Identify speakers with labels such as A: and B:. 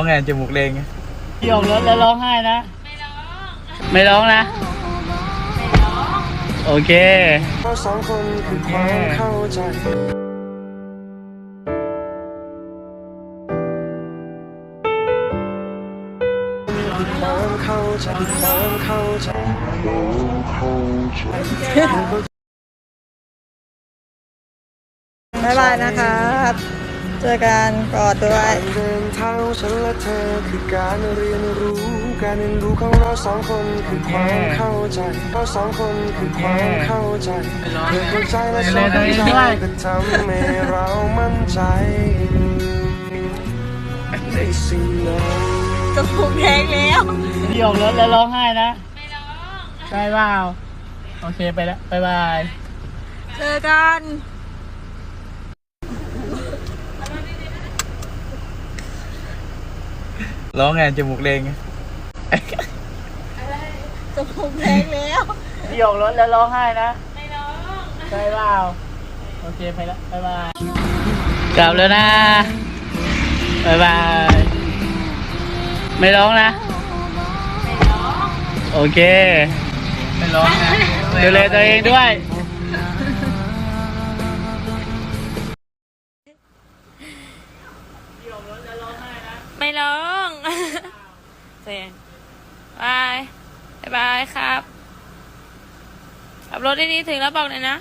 A: ร้องไงจมูกเลงไง
B: พี่ออกรถแล้วร้องไห้นะ ไม่ร้อง ไม่ร้องนะ โอเค
C: เราสองคนคือความเข้าใจความเข้าใจความเข้าใจ
D: บ๊ายบายนะครับ เจอกันกอดด้วย
C: การเดินทางของฉันและเธอคือการเรียนรู้ การเรียนรู้ของเราสองคนคือความเข้าใจ เราสองคนคือความเข้าใจเพื่อเข้าใจและสนใจก็ทำให้เรามั่นใจในสิ่งนั้น
D: จมูกแดงแล้ว
B: พี่ออกรถแล้วร้องไห้นะ ไม่ร้องใช่เปล่าโอเคไปแล้วบ๊ายบาย
D: เจอกัน
A: ร้องไงจมูกเลงไง
D: จมูกแดงแล้ว
B: พี่ออกรถแล้วร้องไห้นะไม่ร้องใช่เปล่าโอเคไปแล้วบ๊ายบายกลับแล้วนะบ๊ายบายไม่ร้องนะไม่ร้องโอเค
A: ไม่ร้องไง
B: ดูแลตัวเองด้วย
E: ไไม่ร้องเสียงบายบายบายครับขับรถดีๆถึงแล้วบอกเลยนะ